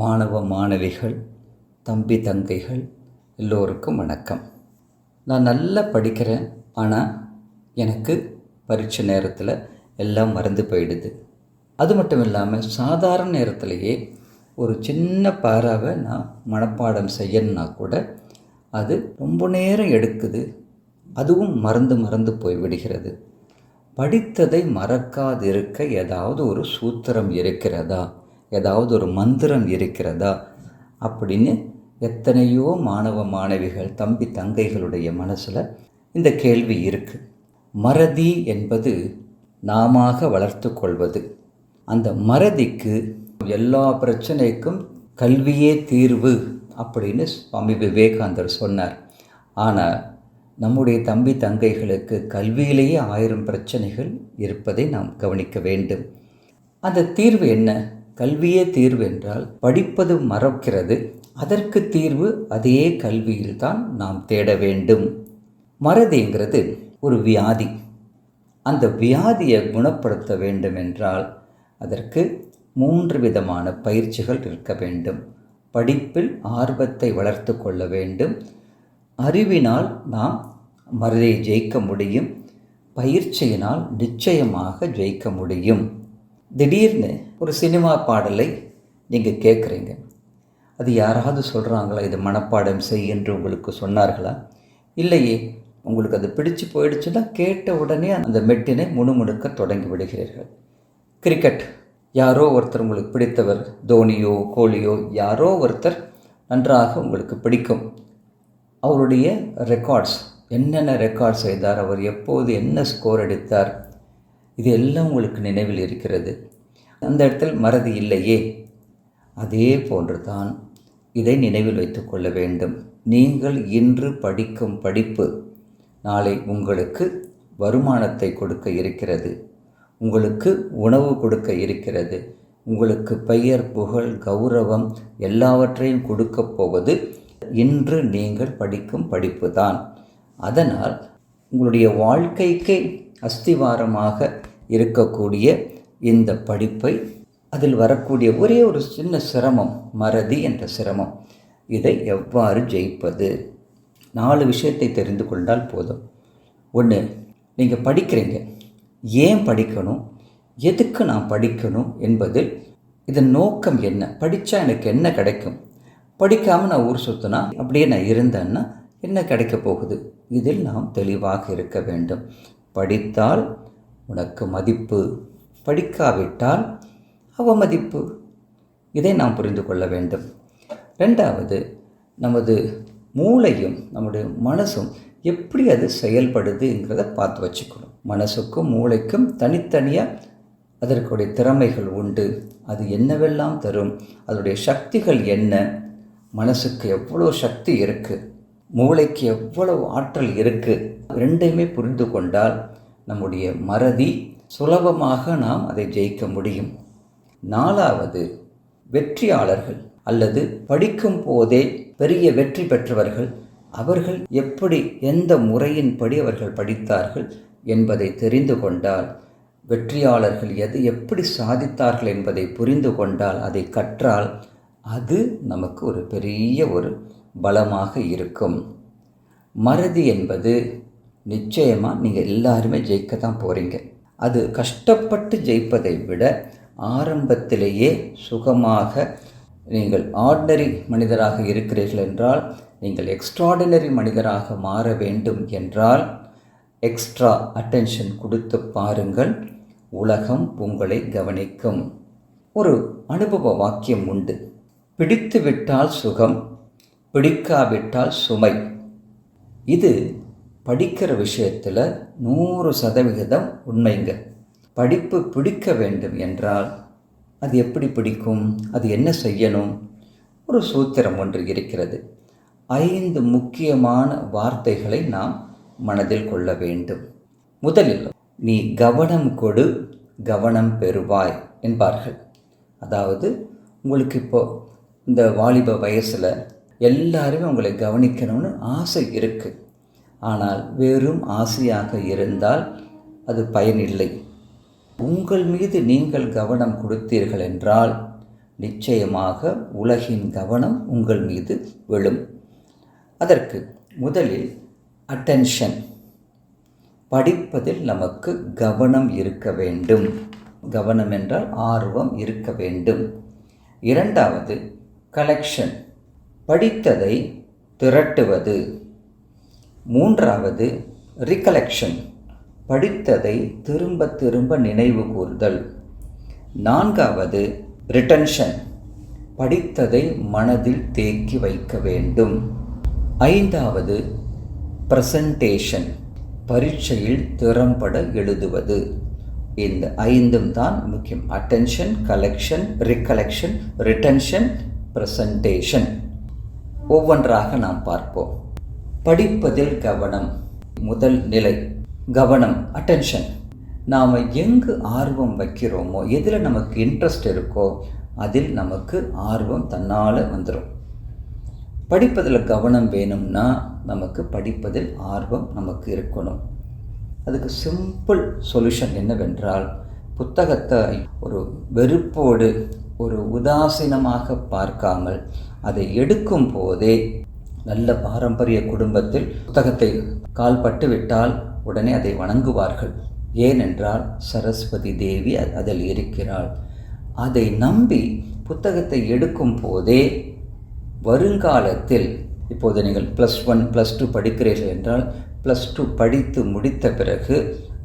மாணவ மாணவிகள் தம்பி தங்கைகள் எல்லோருக்கும் வணக்கம். நான் நல்லா படிக்கிறேன் ஆனால் எனக்கு பரீட்சை நேரத்தில் எல்லாம் மறந்து போயிடுது. அது மட்டும் இல்லாமல் சாதாரண நேரத்திலேயே ஒரு சின்ன பாராவை நான் மனப்பாடம் செய்யணுன்னா கூட அது ரொம்ப நேரம் எடுக்குது. அதுவும் மறந்து மறந்து போய் விடுகிறது. படித்ததை மறக்காதிருக்க ஏதாவது ஒரு சூத்திரம் இருக்கிறதா? ஏதாவது ஒரு மந்திரம் இருக்கிறதா? அப்படின்னு எத்தனையோ மாணவ மாணவிகள் தம்பி தங்கைகளுடைய மனசில் இந்த கேள்வி இருக்குது மறதி என்பது நாமாக வளர்த்து கொள்வது. அந்த மறதிக்கு எல்லா பிரச்சனைக்கும் கல்வியே தீர்வு அப்படின்னு சுவாமி விவேகானந்தர் சொன்னார். ஆனால் நம்முடைய தம்பி தங்கைகளுக்கு கல்வியிலேயே ஆயிரம் பிரச்சனைகள் இருப்பதை நாம் கவனிக்க வேண்டும். அந்த தீர்வு என்ன? கல்வியே தீர்வு என்றால் படிப்பது மறக்கிறது. அதற்கு தீர்வு அதே கல்வியில்தான் நாம் தேட வேண்டும். மறதிங்கிறது ஒரு வியாதி. அந்த வியாதியை குணப்படுத்த வேண்டும் என்றால் அதற்கு மூன்று விதமான பயிற்சிகள் இருக்க வேண்டும். படிப்பில் ஆர்வத்தை வளர்த்து கொள்ள வேண்டும். அறிவினால் நாம் மறதியை ஜெயிக்க முடியும். பயிற்சியினால் நிச்சயமாக ஜெயிக்க முடியும். திடீர்னு ஒரு சினிமா பாடலை நீங்கள் கேட்குறீங்க அது யாராவது சொல்கிறாங்களா இது மனப்பாடம் செய் என்று உங்களுக்கு சொன்னார்களா? இல்லையே உங்களுக்கு அது பிடிச்சு போயிடுச்சுன்னா கேட்ட உடனே அந்த மெட்டினை முணுமுணுக்க தொடங்கி விடுகிறீர்கள். கிரிக்கெட் யாரோ ஒருத்தர் உங்களுக்கு பிடித்தவர் தோனியோ கோலியோ யாரோ ஒருத்தர் நன்றாக உங்களுக்கு பிடிக்கும். அவருடைய ரெக்கார்ட்ஸ் என்னென்ன ரெக்கார்ட் செய்தார் அவர் எப்போது என்ன ஸ்கோர் அடித்தார் இது எல்லாம் உங்களுக்கு நினைவில் இருக்கிறது. அந்த இடத்தில் மறதி இல்லையே. அதே போன்று தான் இதை நினைவில் வைத்து கொள்ள வேண்டும். நீங்கள் இன்று படிக்கும் படிப்பு நாளை உங்களுக்கு வருமானத்தை கொடுக்க இருக்கிறது. உங்களுக்கு உணவு கொடுக்க இருக்கிறது. உங்களுக்கு பெயர் புகழ் கௌரவம் எல்லாவற்றையும் கொடுக்கப் போவது இன்று நீங்கள் படிக்கும் படிப்பு தான் அதனால் உங்களுடைய வாழ்க்கைக்கு அஸ்திவாரமாக இருக்கக்கூடிய இந்த படிப்பை அதில் வரக்கூடிய ஒரே ஒரு சின்ன சிரமம் மறதி என்ற சிரமம். இதை எவ்வாறு ஜெயிப்பது? நாலு விஷயத்தை தெரிந்து கொண்டால் போதும். ஒன்று நீங்கள் படிக்கிறீங்க. ஏன் படிக்கணும்? எதுக்கு நான் படிக்கணும் என்பதில் இதன் நோக்கம் என்ன? படித்தா எனக்கு என்ன கிடைக்கும்? படிக்காமல் நான் ஊர் சுற்றினா அப்படியே நான் இருந்தேன்னா என்ன கிடைக்க போகுது? இதில் நாம் தெளிவாக இருக்க வேண்டும். படித்தால் உனக்கு மதிப்பு படிக்காவிட்டால் அவமதிப்பு. இதை நாம் புரிந்து கொள்ள வேண்டும். ரெண்டாவது நமது மூளையும் நம்முடைய மனசும் எப்படி அது செயல்படுதுங்கிறத பார்த்து வச்சுக்கணும். மனசுக்கும் மூளைக்கும் தனித்தனியாக அதற்குடைய திறமைகள் உண்டு. அது என்னவெல்லாம் தரும்? அதனுடைய சக்திகள் என்ன? மனசுக்கு எவ்வளோ சக்தி இருக்குது மூளைக்கு எவ்வளவு ஆற்றல் இருக்குது ரெண்டையுமே புரிந்து கொண்டால் நம்முடைய மறதி சுலபமாக நாம் அதை ஜெயிக்க முடியும். நாலாவது வெற்றியாளர்கள் அல்லது படிக்கும் போதே பெரிய வெற்றி பெற்றவர்கள் அவர்கள் எப்படி எந்த முறையின்படி அவர்கள் படித்தார்கள் என்பதை தெரிந்து கொண்டால் வெற்றியாளர்கள் எது எப்படி சாதித்தார்கள் என்பதை புரிந்து கொண்டால் அதை கற்றால் அது நமக்கு ஒரு பெரிய ஒரு பலமாக இருக்கும். மறதி என்பது நிச்சயமாக நீங்கள் எல்லாருமே ஜெயிக்க தான் போகிறீங்க அது கஷ்டப்பட்டு ஜெயிப்பதை விட ஆரம்பத்திலேயே சுகமாக நீங்கள் ஆர்டினரி மனிதராக இருக்கிறீர்கள் என்றால் நீங்கள் எக்ஸ்ட்ராடினரி மனிதராக மாற வேண்டும் என்றால் எக்ஸ்ட்ரா அட்டென்ஷன் கொடுத்து பாருங்கள் உலகம் உங்களை கவனிக்கும். ஒரு அனுபவ வாக்கியம் உண்டு. பிடித்து விட்டால் சுகம் பிடிக்காவிட்டால் சுமை. இது படிக்கிற விஷயத்தில் நூறு சதவிகிதம் உண்மைங்க. படிப்பு பிடிக்க வேண்டும் என்றால் அது எப்படி பிடிக்கும்? அது என்ன செய்யணும்? ஒரு சூத்திரம் ஒன்று இருக்கிறது. ஐந்து முக்கியமான வார்த்தைகளை நாம் மனதில் கொள்ள வேண்டும். முதலில் நீ கவனம் கொடு கவனம் பெறுவாய் என்பார்கள். அதாவது உங்களுக்கு இப்போ இந்த வாலிப வயசில் எல்லாருமே உங்களை கவனிக்கணும்னு ஆசை இருக்குது ஆனால் வெறும் ஆசையாக இருந்தால் அது பயனில்லை. உங்கள் மீது நீங்கள் கவனம் கொடுத்தீர்கள் என்றால் நிச்சயமாக உலகின் கவனம் உங்கள் மீது விழும். அதற்கு முதலில் அட்டென்ஷன் படிப்பதில் நமக்கு கவனம் இருக்க வேண்டும். கவனம் என்றால் ஆர்வம் இருக்க வேண்டும். இரண்டாவது கலெக்ஷன் படித்ததை திரட்டுவது. மூன்றாவது ரிகலெக்ஷன் படித்ததை திரும்ப திரும்ப நினைவு கூர்தல். நான்காவது ரிட்டன்ஷன் படித்ததை மனதில் தேக்கி வைக்க வேண்டும். ஐந்தாவது பிரசன்டேஷன் பரீட்சையில் திறம்பட எழுதுவது. இந்த ஐந்தும் தான் முக்கியம். Attention collection recollection retention presentation ஒவ்வொன்றாக நாம் பார்ப்போம். படிப்பதில் கவனம். முதல் நிலை கவனம் அட்டென்ஷன் நாம் எங்கு ஆர்வம் வைக்கிறோமோ எதில் நமக்கு இன்ட்ரெஸ்ட் இருக்கோ அதில் நமக்கு ஆர்வம் தன்னால் வந்துடும் படிப்பதில் கவனம் வேணும்னா நமக்கு படிப்பதில் ஆர்வம் நமக்கு இருக்கணும். அதுக்கு சிம்பிள் சொல்யூஷன் என்னவென்றால் புத்தகத்தை ஒரு வெறுப்போடு ஒரு உதாசீனமாக பார்க்காமல் அதை எடுக்கும் போதே நல்ல பாரம்பரிய குடும்பத்தில் புத்தகத்தை கால்பட்டு விட்டால் உடனே அதை வணங்குவார்கள். ஏனென்றால் சரஸ்வதி தேவி அதில் இருக்கிறாள். அதை நம்பி புத்தகத்தை எடுக்கும் போதே வருங்காலத்தில் இப்போது நீங்கள் ப்ளஸ் ஒன் ப்ளஸ் டூ படிக்கிறீர்கள் என்றால் ப்ளஸ் டூ படித்து முடித்த பிறகு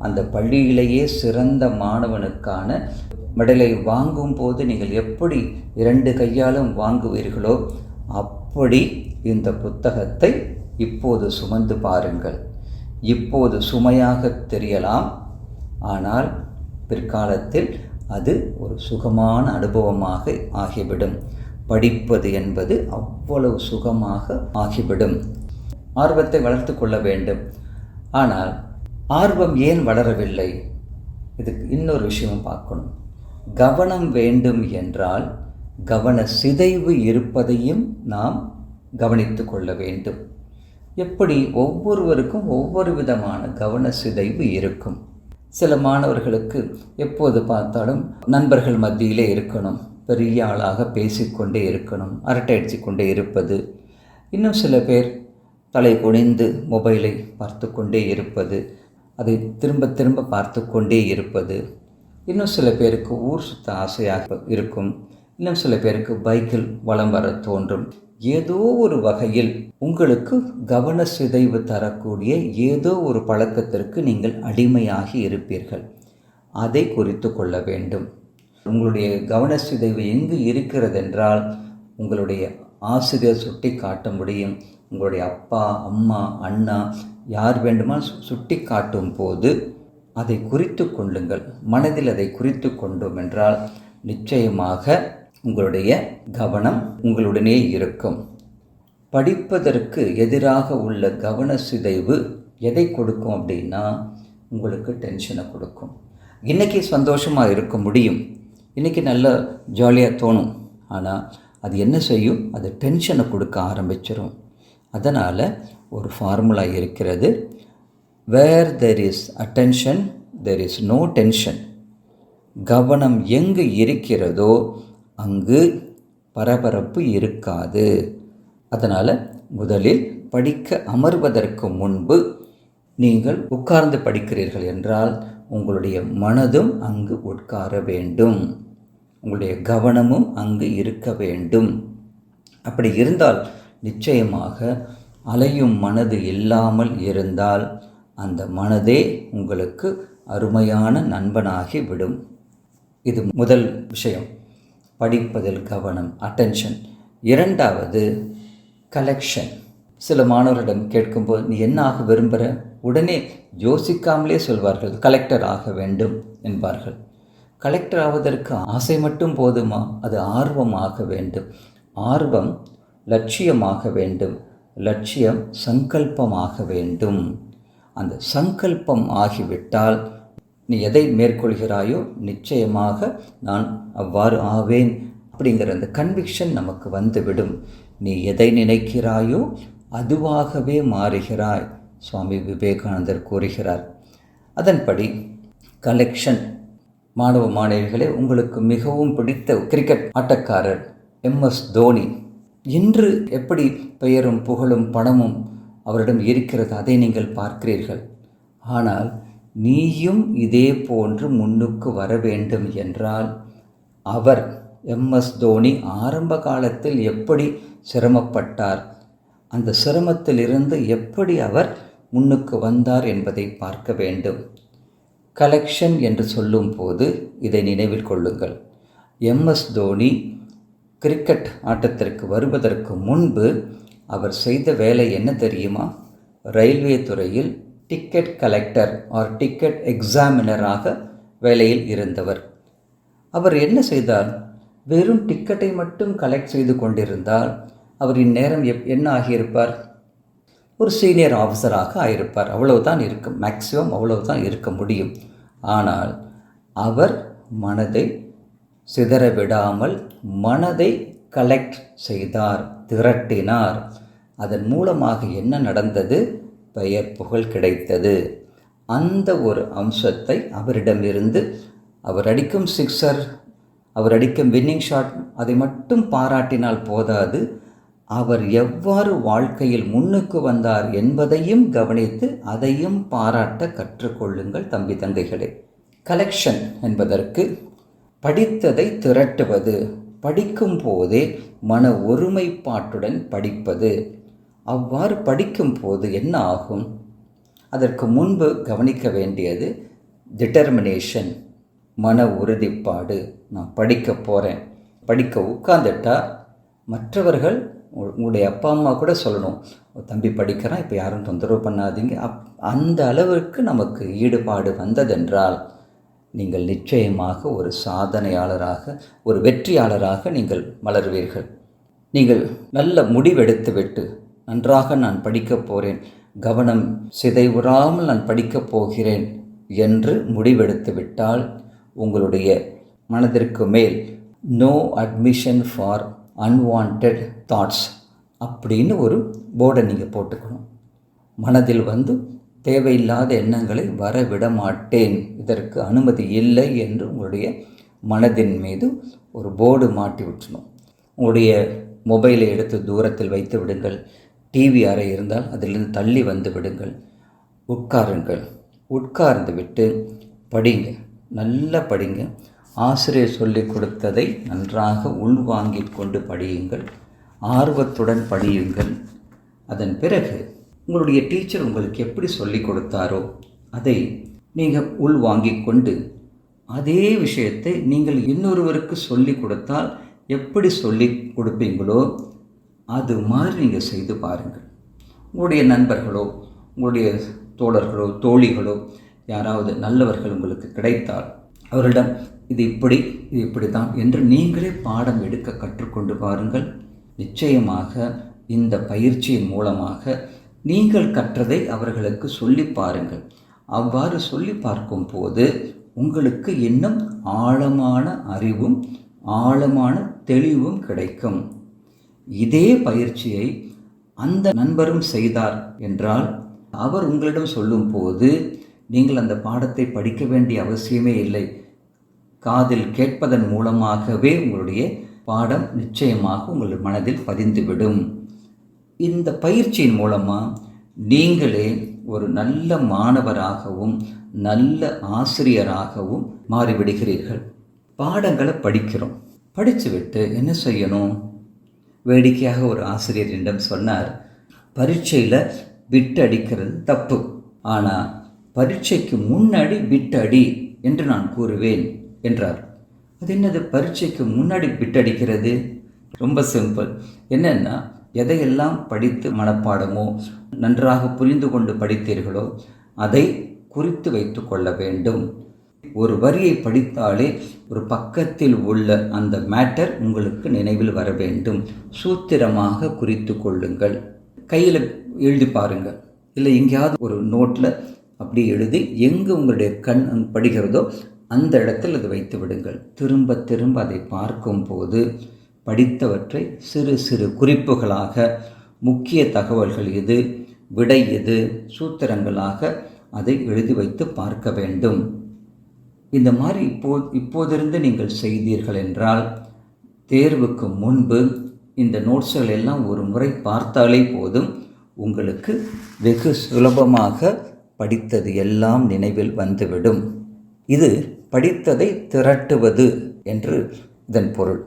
அந்த பள்ளியிலேயே சிறந்த மாணவனுக்கான மெடலை வாங்கும் போது நீங்கள் எப்படி இரண்டு கையாலும் வாங்குவீர்களோ அப்படி இந்த புத்தகத்தை இப்போது சுமந்து பாருங்கள். இப்போது சுமையாக தெரியலாம். ஆனால் பிற்காலத்தில் அது ஒரு சுகமான அனுபவமாக ஆகிவிடும். படிப்பது என்பது அவ்வளவு சுகமாக ஆகிவிடும். ஆர்வத்தை வளர்த்து கொள்ள வேண்டும். ஆனால் ஆர்வம் ஏன் வளரவில்லை? இதுக்கு இன்னொரு விஷயமும் பார்க்கணும். கவனம் வேண்டும் என்றால் கவன சிதைவு இருப்பதையும் நாம் கவனித்து கொள்ள வேண்டும். எப்படி ஒவ்வொருவருக்கும் ஒவ்வொரு விதமான கவன சிதைவு இருக்கும். சில மாணவர்களுக்கு எப்போது பார்த்தாலும் நண்பர்கள் மத்தியிலே இருக்கணும். பெரிய ஆளாக பேசிக்கொண்டே இருக்கணும். அரட்டை அடித்து கொண்டே இருப்பது. இன்னும் சில பேர் தலை குனிந்து மொபைலை பார்த்து கொண்டே இருப்பது. அதை திரும்ப திரும்ப பார்த்து கொண்டே இருப்பது. இன்னும் சில பேருக்கு ஊர் சுத்த ஆசையாக இருக்கும். இன்னும் சில பேருக்கு பைக்கில் வலம் வர தோன்றும். ஏதோ ஒரு வகையில் உங்களுக்கு கவன சிதைவு தரக்கூடிய ஏதோ ஒரு பழக்கத்திற்கு நீங்கள் அடிமையாகி இருப்பீர்கள். அதை குறித்து கொள்ள வேண்டும். உங்களுடைய கவன சிதைவு எங்கு இருக்கிறது என்றால் உங்களுடைய ஆசிரியர் சுட்டி காட்ட முடியும். உங்களுடைய அப்பா அம்மா அண்ணா யார் வேண்டுமா சுட்டி காட்டும் போது அதை குறித்து கொள்ளுங்கள். மனதில் அதை குறித்து கொண்டோம் என்றால் நிச்சயமாக உங்களுடைய கவனம் உங்களுடனே இருக்கும். படிப்பதற்கு எதிராக உள்ள கவன சிதைவு எதை கொடுக்கும் அப்படின்னா உங்களுக்கு டென்ஷனை கொடுக்கும். இன்றைக்கி சந்தோஷமாக இருக்க முடியும். இன்றைக்கி நல்ல ஜாலியாக தோணும். ஆனால் அது என்ன செய்யும்? அது டென்ஷனை கொடுக்க ஆரம்பிச்சிடும் அதனால் ஒரு ஃபார்முலா இருக்கிறது. Where there is attention there is no tension கவனம் எங்கு இருக்கிறதோ அங்கு பரபரப்பு இருக்காது. அதனால் முதலில் படிக்க அமர்வதற்கு முன்பு நீங்கள் உட்கார்ந்து படிக்கிறீர்கள் என்றால் உங்களுடைய மனதும் அங்கு உட்கார வேண்டும். உங்களுடைய கவனமும் அங்கு இருக்க வேண்டும். அப்படி இருந்தால் நிச்சயமாக அலையும் மனது இல்லாமல் இருந்தால் அந்த மனதே உங்களுக்கு அருமையான நண்பனாகி விடும். இது முதல் விஷயம். படிப்பதில் கவனம் அட்டென்ஷன் இரண்டாவது கலெக்ஷன் சில மாணவரிடம் கேட்கும்போது நீ என்ன ஆக விரும்புகிற உடனே யோசிக்காமலே சொல்வார்கள் கலெக்டர் ஆக வேண்டும் என்பார்கள். கலெக்டர் ஆவதற்கு ஆசை மட்டும் போதுமா? அது ஆர்வமாக வேண்டும். ஆர்வம் லட்சியமாக வேண்டும். லட்சியம் சங்கல்பமாக வேண்டும். அந்த சங்கல்பம் ஆகிவிட்டால் நீ எதை மேற்கொள்கிறாயோ நிச்சயமாக நான் அவ்வாறு ஆவேன் அப்படிங்கிற அந்த கன்விக்ஷன் நமக்கு வந்துவிடும். நீ எதை நினைக்கிறாயோ அதுவாகவே மாறுகிறாய் சுவாமி விவேகானந்தர் கூறுகிறார். அதன்படி கலெக்ஷன் மாணவ மாணவிகளே உங்களுக்கு மிகவும் பிடித்த கிரிக்கெட் ஆட்டக்காரர் எம்எஸ் தோனி. இன்று எப்படி பெயரும் புகழும் பணமும் அவரிடம் இருக்கிறது அதை நீங்கள் பார்க்கிறீர்கள். ஆனால் நீயும் இதே போன்று முன்னுக்கு வர வேண்டும் என்றால் அவர் எம்எஸ் தோனி ஆரம்ப காலத்தில் எப்படி சிரமப்பட்டார்? அந்த சிரமத்திலிருந்து எப்படி அவர் முன்னுக்கு வந்தார் என்பதை பார்க்க வேண்டும். கலெக்ஷன் என்று சொல்லும்போது இதை நினைவில் கொள்ளுங்கள். எம்எஸ் தோனி கிரிக்கெட் ஆட்டத்திற்கு வருவதற்கு முன்பு அவர் செய்த வேலை என்ன தெரியுமா? ரயில்வே துறையில் டிக்கெட் கலெக்டர் ஆர் டிக்கெட் எக்ஸாமினராக வேலையில் இருந்தவர். அவர் என்ன செய்தார்? வெறும் டிக்கெட்டை மட்டும் கலெக்ட் செய்து கொண்டிருந்தால் அவர் இந்நேரம் எப் என்ன ஆகியிருப்பார்? ஒரு சீனியர் ஆஃபீஸராக ஆயிருப்பார். அவ்வளவுதான் இருக்கும். மேக்சிமம் அவ்வளவுதான் இருக்க முடியும். ஆனால் அவர் மனதை சிதற விடாமல் மனதை கலெக்ட் செய்தார் திரட்டினார். அதன் மூலமாக என்ன நடந்தது? பெயர் புகழ் கிடைத்தது. அந்த ஒரு அம்சத்தை அவரிடமிருந்து அவர் அடிக்கும் சிக்ஸர் அவர் அடிக்கும் வின்னிங் ஷாட் அதை மட்டும் பாராட்டினால் போதாது. அவர் எவ்வாறு வாழ்க்கையில் முன்னுக்கு வந்தார் என்பதையும் கவனித்து அதையும் பாராட்ட கற்றுக்கொள்ளுங்கள் தம்பி தங்கைகளே. கலெக்ஷன் என்பதற்கு படித்ததை திரட்டுவது படிக்கும் போதே மன ஒருமைப்பாட்டுடன் படிப்பது. அவ்வாறு படிக்கும் போது என்ன ஆகும்? அதற்கு முன்பு கவனிக்க வேண்டியது டிட்டர்மினேஷன் மன உறுதிப்பாடு. நான் படிக்க போகிறேன் படிக்க உட்காந்துட்டா மற்றவர்கள் உங்களுடைய அப்பா அம்மா கூட சொல்லணும். தம்பி படிக்கிறான் இப்போ யாரும் தொந்தரவு பண்ணாதீங்க. அப் அந்த அளவிற்கு நமக்கு ஈடுபாடு வந்ததென்றால் நீங்கள் நிச்சயமாக ஒரு சாதனையாளராக ஒரு வெற்றியாளராக நீங்கள் மலர்வீர்கள். நீங்கள் நல்ல முடிவெடுத்துவிட்டு நன்றாக நான் படிக்கப் போகிறேன் கவனம் சிதைவுறாமல் நான் படிக்கப் போகிறேன் என்று முடிவெடுத்து விட்டால் உங்களுடைய மனதிற்கு மேல் no admission for unwanted thoughts அப்படின்னு ஒரு போர்டை நீங்கள் போட்டுக்கணும். மனதில் வந்து தேவையில்லாத எண்ணங்களை வர விட மாட்டேன் இதற்கு அனுமதி இல்லை என்று உங்களுடைய மனதின் மீது ஒரு போர்டு மாட்டி விட்டுணும். உங்களுடைய மொபைலை எடுத்து தூரத்தில் வைத்து விடுங்கள். டிவி அறை இருந்தால் அதிலிருந்து தள்ளி வந்து விடுங்கள். உட்காருங்கள். உட்கார்ந்து விட்டு படிங்க. நல்லா படிங்க. ஆசிரியர் சொல்லிக் கொடுத்ததை நன்றாக உள்வாங்கிக் கொண்டு படியுங்கள். ஆர்வத்துடன் படியுங்கள். அதன் பிறகு உங்களுடைய டீச்சர் உங்களுக்கு எப்படி சொல்லிக் கொடுத்தாரோ அதை நீங்கள் உள்வாங்கிக் கொண்டு அதே விஷயத்தை நீங்கள் இன்னொருவருக்கு சொல்லிக் கொடுத்தால் எப்படி சொல்லி கொடுப்பீங்களோ அது மாதிரி நீங்கள் செய்து பாருங்கள். உங்களுடைய நண்பர்களோ உங்களுடைய தோழர்களோ தோழிகளோ யாராவது நல்லவர்கள் உங்களுக்கு கிடைத்தால் அவரிடம் இது இப்படி இது இப்படி தான் என்று நீங்களே பாடம் எடுக்க கற்றுக்கொண்டு பாருங்கள். நிச்சயமாக இந்த பயிற்சியின் மூலமாக நீங்கள் கற்றதை அவர்களுக்கு சொல்லி பாருங்கள். அவ்வாறு சொல்லி பார்க்கும் போது உங்களுக்கு இன்னும் ஆழமான அறிவும் ஆழமான தெளிவும் கிடைக்கும். இதே பயிற்சியை அந்த நண்பரும் செய்தார் என்றால் அவர் உங்களிடம் சொல்லும்போது நீங்கள் அந்த பாடத்தை படிக்க வேண்டிய அவசியமே இல்லை. காதில் கேட்பதன் மூலமாகவே உங்களுடைய பாடம் நிச்சயமாக உங்கள் மனதில் பதிந்துவிடும். இந்த பயிற்சியின் மூலமாக நீங்களே ஒரு நல்ல மாணவராகவும் நல்ல ஆசிரியராகவும் மாறிவிடுகிறீர்கள். பாடங்களை படிக்கிறோம். படித்துவிட்டு என்ன செய்யணும்? வேடிக்கையாக ஒரு ஆசிரியர் என்னிடம் சொன்னார் பரீட்சையில் விட்டு அடிக்கிறது தப்பு. ஆனால் பரீட்சைக்கு முன்னாடி விட்டு அடி என்று நான் கூறுவேன் என்றார். அது என்னது? பரீட்சைக்கு முன்னாடி விட்டடிக்கிறது ரொம்ப சிம்பிள் என்னென்னா எதையெல்லாம் படித்து மனப்பாடமோ நன்றாக புரிந்து கொண்டு படித்தீர்களோ அதை குறித்து வைத்து கொள்ள வேண்டும். ஒரு வரியை படித்தாலே ஒரு பக்கத்தில் உள்ள அந்த மேட்டர் உங்களுக்கு நினைவில் வர வேண்டும். சூத்திரமாக குறித்து கொள்ளுங்கள். கையில் எழுதி பாருங்கள் இல்லை எங்கேயாவது ஒரு நோட்டில் அப்படி எழுதி எங்கே உங்களுடைய கண் படுகிறதோ அந்த இடத்தில் அதை வைத்து விடுங்கள். திரும்ப திரும்ப அதை பார்க்கும்போது படித்தவற்றை சிறு சிறு குறிப்புகளாக முக்கிய தகவல்கள் எது விடை எது சூத்திரங்களாக அதை எழுதி வைத்து பார்க்க வேண்டும். இந்த மாதிரி இப்போ இப்போதிருந்து நீங்கள் செய்தீர்கள் என்றால் தேர்வுக்கு முன்பு இந்த நோட்ஸ்கள் எல்லாம் ஒரு முறை பார்த்தாலே போதும் உங்களுக்கு வெகு சுலபமாக படித்தது எல்லாம் நினைவில் வந்துவிடும். இது படித்ததை திரட்டுவது என்று இதன் பொருள்.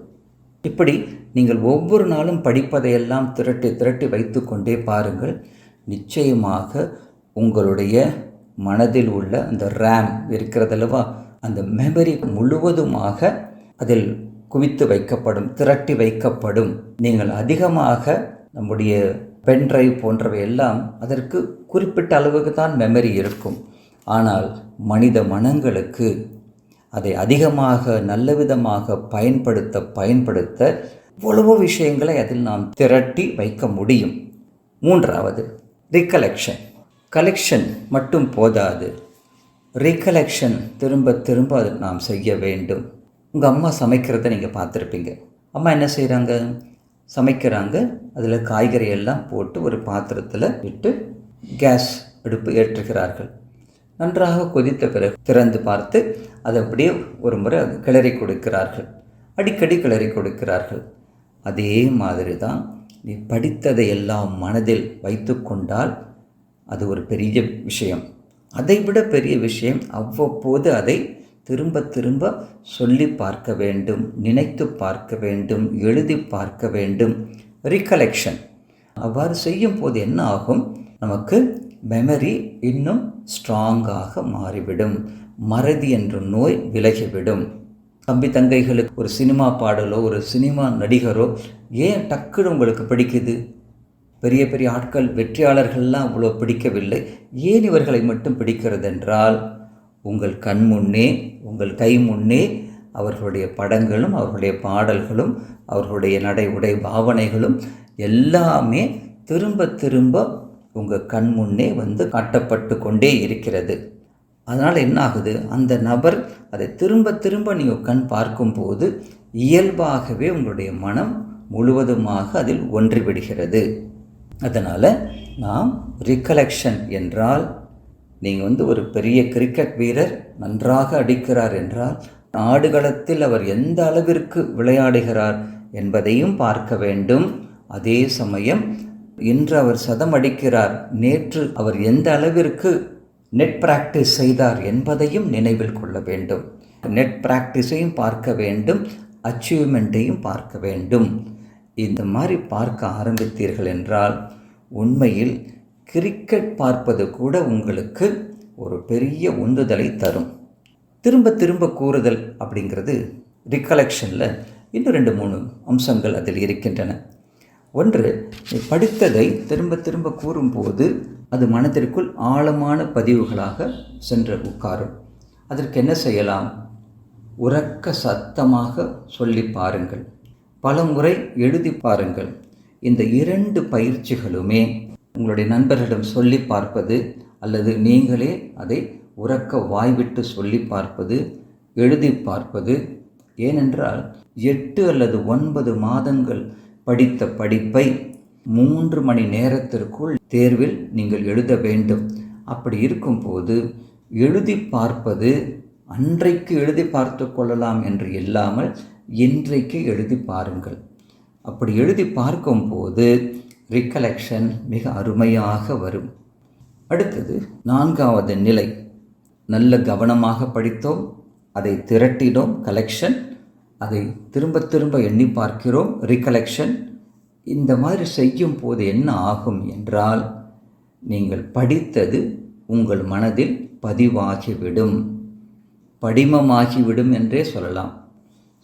இப்படி நீங்கள் ஒவ்வொரு நாளும் படிப்பதையெல்லாம் திரட்டி திரட்டி வைத்து கொண்டே பாருங்கள். நிச்சயமாக உங்களுடைய மனதில் உள்ள அந்த ரேம் இருக்கிறதல்லவா? அந்த மெமரி முழுவதுமாக அதில் குவித்து வைக்கப்படும் திரட்டி வைக்கப்படும். நீங்கள் அதிகமாக நம்முடைய பென்ட்ரைவ் போன்றவை எல்லாம் அதற்கு குறிப்பிட்ட அளவுக்கு தான் மெமரி இருக்கும். ஆனால் மனித மனங்களுக்கு அதை அதிகமாக நல்ல விதமாக பயன்படுத்த பயன்படுத்த இவ்வளவு விஷயங்களை அதில் நாம் திரட்டி வைக்க முடியும். மூன்றாவது ரிகலெக்ஷன் கலெக்ஷன் மட்டும் போதாது. ரீகலெக்ஷன் திரும்ப திரும்ப அது நாம் செய்ய வேண்டும். உங்கள் அம்மா சமைக்கிறத நீங்கள் பார்த்துருப்பீங்க. அம்மா என்ன செய்கிறாங்க சமைக்கிறாங்க. அதில் காய்கறி எல்லாம் போட்டு ஒரு பாத்திரத்தில் விட்டு கேஸ் அடுப்பு ஏற்றுகிறார்கள். நன்றாக கொதித்த பிறகு திறந்து பார்த்து அதை அப்படியே ஒரு முறை அது கிளறி கொடுக்கிறார்கள். அடிக்கடி கிளறி கொடுக்கிறார்கள். அதே மாதிரி தான் நீ படித்ததை எல்லாம் மனதில் வைத்து கொண்டால் அது ஒரு பெரிய விஷயம். அதைவிட பெரிய விஷயம் அவ்வப்போது அதை திரும்ப திரும்ப சொல்லி பார்க்க வேண்டும் நினைத்து பார்க்க வேண்டும் எழுதி பார்க்க வேண்டும். ரிகலெக்ஷன் அவ்வாறு செய்யும் போது என்ன ஆகும்? நமக்கு மெமரி இன்னும் ஸ்ட்ராங்காக மாறிவிடும். மறதி என்ற நோய் விலகிவிடும். தம்பி தங்கைகளுக்கு ஒரு சினிமா பாடலோ ஒரு சினிமா நடிகரோ ஏன் டக்குன்னு உங்களுக்கு பிடிக்குது? பெரிய பெரிய ஆட்கள் வெற்றியாளர்கள்லாம் அவ்வளோ பிடிக்கவில்லை. ஏன் இவர்களை மட்டும் பிடிக்கிறது என்றால் உங்கள் கண் முன்னே உங்கள் கை முன்னே அவர்களுடைய படங்களும் அவர்களுடைய பாடல்களும் அவர்களுடைய நடை உடை பாவனைகளும் எல்லாமே திரும்ப திரும்ப உங்கள் கண் முன்னே வந்து காட்டப்பட்டு கொண்டே இருக்கிறது. அதனால் என்ன ஆகுது அந்த நபர் அதை திரும்ப திரும்ப நீங்கள் கண் பார்க்கும்போது இயல்பாகவே உங்களுடைய மனம் முழுவதுமாக அதில் ஒன்றிவிடுகிறது. அதனால் நாம் ரிகலெக்ஷன் என்றால் நீங்கள் வந்து ஒரு பெரிய கிரிக்கெட் வீரர் நன்றாக அடிக்கிறார் என்றால் நாடுகளத்தில் அவர் எந்த அளவிற்கு விளையாடுகிறார் என்பதையும் பார்க்க வேண்டும். அதே சமயம் இன்று அவர் சதம் அடிக்கிறார் நேற்று அவர் எந்த அளவிற்கு நெட் பிராக்டிஸ் செய்தார் என்பதையும் நினைவில் கொள்ள வேண்டும். நெட் பிராக்டிஸையும் பார்க்க வேண்டும் அச்சீவ்மெண்ட்டையும் பார்க்க வேண்டும். இந்த மாதிரி பார்க்க ஆரம்பித்தீர்கள் என்றால் உண்மையில் கிரிக்கெட் பார்ப்பது கூட உங்களுக்கு ஒரு பெரிய உந்துதலை தரும். திரும்ப திரும்ப கூறுதல் அப்படிங்கிறது ரிகலெக்ஷனில் இன்னும் ரெண்டு மூணு அம்சங்கள் அதில் இருக்கின்றன. ஒன்று நீ படித்ததை திரும்ப திரும்ப கூறும்போது அது மனதிற்குள் ஆழமான பதிவுகளாக சென்று உட்காரும். அதற்கு என்ன செய்யலாம்? உறக்க சத்தமாக சொல்லி பாருங்கள். பல முறை எழுதி பாருங்கள். இந்த இரண்டு பயிற்சிகளுமே உங்களுடைய நண்பர்களிடம் சொல்லி பார்ப்பது அல்லது நீங்களே அதை உறக்க வாய்விட்டு சொல்லி பார்ப்பது எழுதி பார்ப்பது. ஏனென்றால் எட்டு அல்லது ஒன்பது மாதங்கள் படித்த படிப்பை மூன்று மணி நேரத்திற்குள் தேர்வில் நீங்கள் எழுத வேண்டும். அப்படி இருக்கும்போது எழுதி பார்ப்பது அன்றைக்கு எழுதி பார்த்து கொள்ளலாம் என்று இல்லாமல் இன்றைக்கு எழுதி பாருங்கள். அப்படி எழுதி பார்க்கும்போது ரிகலெக்ஷன் மிக அருமையாக வரும். அடுத்தது நான்காவது நிலை. நல்ல கவனமாக படித்தோம் அதை திரட்டினோம் கலெக்ஷன் அதை திரும்ப திரும்ப எண்ணி பார்க்கிறோம் ரிகலெக்ஷன் இந்த மாதிரி செய்யும் போது என்ன ஆகும் என்றால் நீங்கள் படித்தது உங்கள் மனதில் பதிவாகிவிடும். படிமமாகிவிடும் என்றே சொல்லலாம்.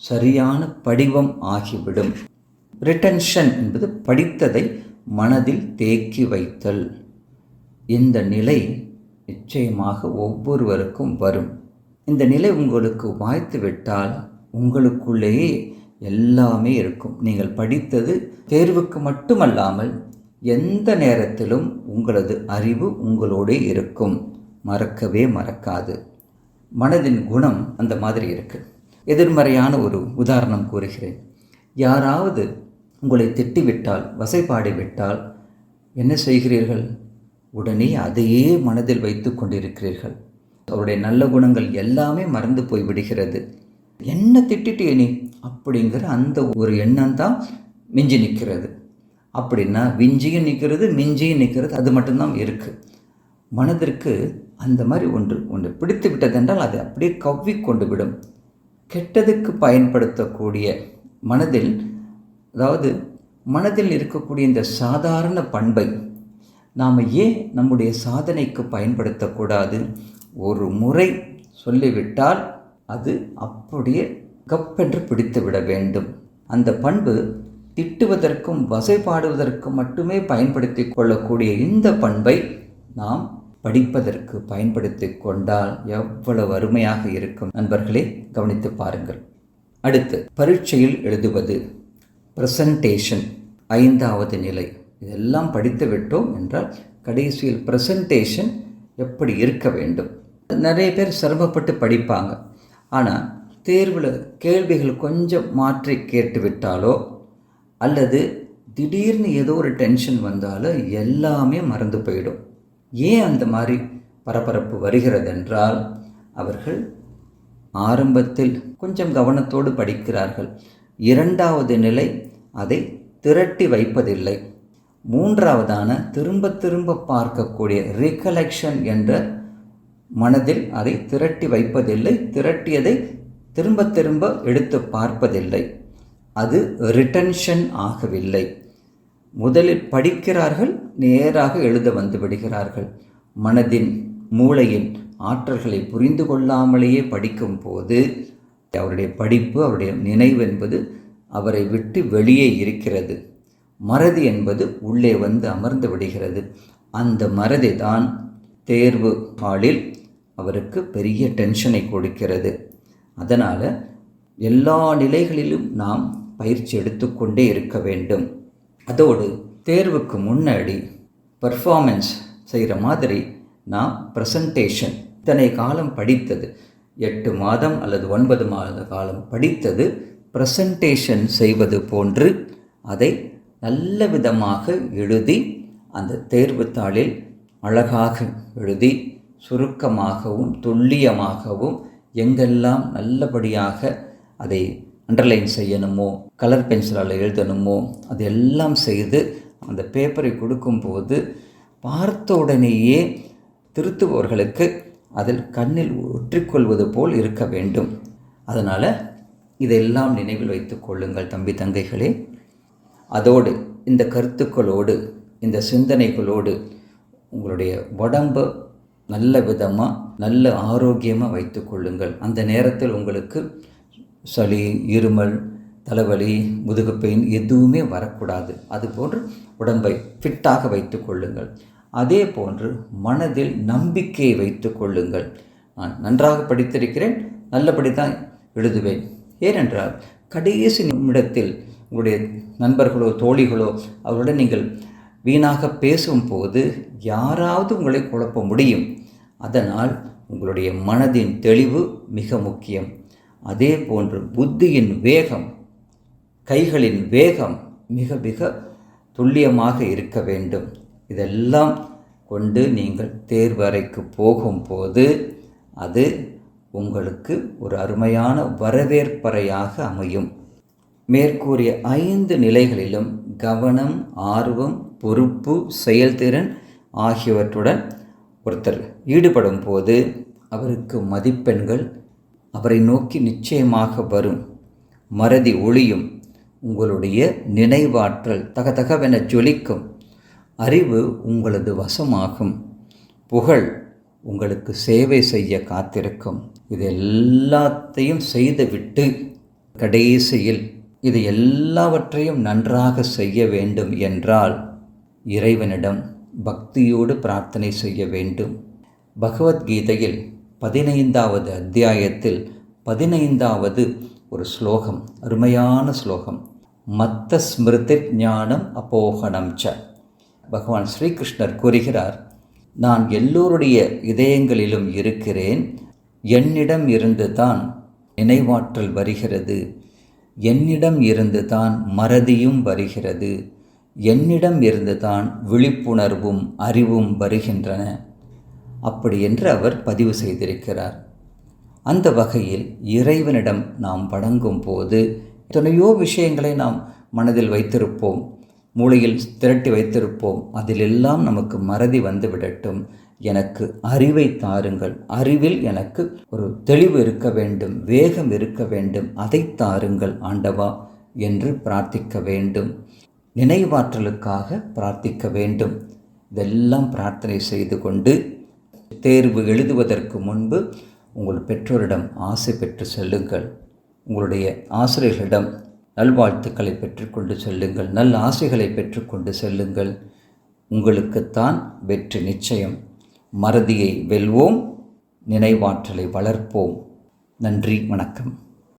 சரியான படிவம் ஆகிவிடும். ரிட்டன்ஷன் என்பது படித்ததை மனதில் தேக்கி வைத்தல். இந்த நிலை நிச்சயமாக ஒவ்வொருவருக்கும் வரும். இந்த நிலை உங்களுக்கு வாய்த்து விட்டால் உங்களுக்குள்ளேயே எல்லாமே இருக்கும். நீங்கள் படித்தது தேர்வுக்கு மட்டுமல்லாமல் எந்த நேரத்திலும் உங்களது அறிவு உங்களோடே இருக்கும். மறக்கவே மறக்காது. மனதின் குணம் அந்த மாதிரி இருக்குது எதிர்மறையான ஒரு உதாரணம் கூறுகிறேன். யாராவது உங்களை திட்டிவிட்டால் வசைப்பாடி விட்டால் என்ன செய்கிறீர்கள்? உடனே அதையே மனதில் வைத்து கொண்டிருக்கிறீர்கள். அவருடைய நல்ல குணங்கள் எல்லாமே மறந்து போய் விடுகிறது. என்ன திட்டிட்டே நீ? அப்படிங்கிற அந்த ஒரு எண்ணம் தான் மிஞ்சி நிற்கிறது. அப்படின்னா விஞ்சியும் நிற்கிறது மிஞ்சியும் நிற்கிறது அது மட்டும்தான் இருக்குது மனதிற்கு அந்த மாதிரி ஒன்று ஒன்று பிடித்து விட்டதென்றால் அதை அப்படியே கவ்வி கொண்டு விடும். கெட்டதுக்கு பயன்படுத்தக்கூடிய மனதில் அதாவது மனதில் இருக்கக்கூடிய இந்த சாதாரண பண்பை நாம் ஏன் நம்முடைய சாதனைக்கு பயன்படுத்தக்கூடாது? ஒரு முறை சொல்லிவிட்டால் அது அப்படியே கப்பென்று பிடித்து விட வேண்டும். அந்த பண்பு திட்டுவதற்கும் வசைபாடுவதற்கும் மட்டுமே பயன்படுத்தி கொள்ளக்கூடிய இந்த பண்பை நாம் படிப்பதற்கு பயன்படுத்தி கொண்டால் எவ்வளவு வறுமையாக இருக்கும். நண்பர்களே கவனித்து பாருங்கள். அடுத்து பரீட்சையில் எழுதுவது ப்ரெசன்டேஷன் ஐந்தாவது நிலை. இதெல்லாம் படித்து விட்டோம் என்றால் கடைசியில் ப்ரெசன்டேஷன் எப்படி இருக்க வேண்டும்? நிறைய பேர் சிரமப்பட்டு படிப்பாங்க. ஆனால் தேர்வில் கேள்விகள் கொஞ்சம் மாற்றி கேட்டுவிட்டாலோ அல்லது திடீர்னு ஏதோ ஒரு டென்ஷன் வந்தாலும் எல்லாமே மறந்து போயிடும். ஏன் அந்த மாதிரி பரபரப்பு வருகிறதென்றால் அவர்கள் ஆரம்பத்தில் கொஞ்சம் கவனத்தோடு படிக்கிறார்கள். இரண்டாவது நிலை அதை திரட்டி வைப்பதில்லை. மூன்றாவதான திரும்ப திரும்ப பார்க்கக்கூடிய ரிகலெக்ஷன் என்ற மனதில் அதை திரட்டி வைப்பதில்லை. திரட்டியதை திரும்ப திரும்ப எடுத்து பார்ப்பதில்லை. அது ரிட்டன்ஷன் ஆகவில்லை. முதலில் படிக்கிறார்கள் நேராக எழுத வந்து விடுகிறார்கள். மனதின் மூளையின் ஆற்றல்களை புரிந்து கொள்ளாமலேயே படிக்கும் போது அவருடைய படிப்பு அவருடைய நினைவு என்பது அவரை விட்டு வெளியே இருக்கிறது. மறதி என்பது உள்ளே வந்து அமர்ந்து விடுகிறது. அந்த மறதி தான் தேர்வு காலில் அவருக்கு பெரிய டென்ஷனை கொடுக்கிறது. அதனால் எல்லா நிலைகளிலும் நாம் பயிற்சி எடுத்துக்கொண்டே இருக்க வேண்டும். அதோடு தேர்வுக்கு முன்னாடி பர்ஃபார்மன்ஸ் செய்கிற மாதிரி நாம் ப்ரெசன்டேஷன் இத்தனை காலம் படித்தது. எட்டு மாதம் அல்லது ஒன்பது மாத காலம் படித்தது ப்ரெசன்டேஷன் செய்வது போன்று அதை நல்ல விதமாக எழுதி அந்த தேர்வுத்தாளில் அழகாக எழுதி சுருக்கமாகவும் துல்லியமாகவும் எங்கெல்லாம் நல்லபடியாக அதை அண்டர்லைன் செய்யணுமோ கலர் பென்சிலால் எழுதணுமோ அதெல்லாம் செய்து அந்த பேப்பரை கொடுக்கும்போது பார்த்த உடனேயே திருத்துபவர்களுக்கு அதில் கண்ணில் ஒற்றிக்கொள்வது போல் இருக்க வேண்டும். அதனால் இதெல்லாம் நினைவில் வைத்து கொள்ளுங்கள் தம்பி தங்கைகளே. அதோடு இந்த கருத்துக்களோடு இந்த சிந்தனைகளோடு உங்களுடைய உடம்பை நல்ல விதமாக நல்ல ஆரோக்கியமாக வைத்து கொள்ளுங்கள். அந்த நேரத்தில் உங்களுக்கு சளி இருமல் தலைவலி முதுகு பெயின் எதுவுமே வரக்கூடாது. அதுபோன்று உடம்பை ஃபிட்டாக வைத்து கொள்ளுங்கள். அதே போன்று மனதில் நம்பிக்கையை வைத்து கொள்ளுங்கள். நான் நன்றாக படித்திருக்கிறேன் நல்லபடி தான் எழுதுவேன். ஏனென்றால் கடைசி நிமிடத்தில் உங்களுடைய நண்பர்களோ தோழிகளோ அவருடன் நீங்கள் வீணாக பேசும்போது யாராவது உங்களை குழப்ப முடியும். அதனால் உங்களுடைய மனதின் தெளிவு மிக முக்கியம். அதே போன்று புத்தியின் வேகம் கைகளின் வேகம் மிக மிக துல்லியமாக இருக்க வேண்டும். இதெல்லாம் கொண்டு நீங்கள் தேர்வறைக்கு போகும்போது அது உங்களுக்கு ஒரு அருமையான வரவேற்பறையாக அமையும். மேற்கூறிய ஐந்து நிலைகளிலும் கவனம் ஆர்வம் பொறுப்பு செயல்திறன் ஆகியவற்றுடன் ஒருத்தர் ஈடுபடும் போது அவருக்கு மதிப்பெண்கள் அவரை நோக்கி நிச்சயமாக வரும். மறதி ஒளியும் உங்களுடைய நினைவாற்றல் தகதகவென ஜொலிக்கும். அறிவு உங்களது வசமாகும். புகழ் உங்களுக்கு சேவை செய்ய காத்திருக்கும். இது எல்லாத்தையும் செய்துவிட்டு கடைசியில் இது எல்லாவற்றையும் நன்றாக செய்ய வேண்டும் என்றால் இறைவனிடம் பக்தியோடு பிரார்த்தனை செய்ய வேண்டும். பகவத்கீதையில் பதினைந்தாவது அத்தியாயத்தில் பதினைந்தாவது ஒரு ஸ்லோகம் அருமையான ஸ்லோகம். மத்த ஸ்மிருதி ஞானம் அப்போகணம் ச. பகவான் ஸ்ரீகிருஷ்ணர் கூறுகிறார் நான் எல்லோருடைய இதயங்களிலும் இருக்கிறேன். என்னிடம் இருந்து தான் நினைவாற்றல் வருகிறது. என்னிடம் இருந்து தான் மறதியும் வருகிறது. என்னிடம் இருந்து தான் விழிப்புணர்வும் அறிவும் வருகின்றன. அப்படி என்று அவர் பதிவு செய்திருக்கிறார். அந்த வகையில் இறைவனிடம் நாம் வணங்கும் போது எத்தனையோ விஷயங்களை நாம் மனதில் வைத்திருப்போம் மூளையில் திரட்டி வைத்திருப்போம். அதிலெல்லாம் நமக்கு மறதி வந்து விடட்டும் எனக்கு அறிவை தாருங்கள். அறிவில் எனக்கு ஒரு தெளிவு இருக்க வேண்டும். வேகம் இருக்க வேண்டும். அதை தாருங்கள் ஆண்டவா என்று பிரார்த்திக்க வேண்டும். நினைவாற்றலுக்காக பிரார்த்திக்க வேண்டும். இதெல்லாம் பிரார்த்தனை செய்து கொண்டு தேர்வு எழுதுவதற்கு முன்பு உங்கள் பெற்றோரிடம் ஆசை பெற்று செல்லுங்கள். உங்களுடைய ஆசிரியர்களிடம் நல்வாழ்த்துக்களை பெற்றுக்கொண்டு செல்லுங்கள். நல் ஆசைகளை பெற்றுக்கொண்டு செல்லுங்கள். உங்களுக்குத்தான் வெற்றி நிச்சயம். மறதியை வெல்வோம். நினைவாற்றலை வளர்ப்போம். நன்றி. வணக்கம்.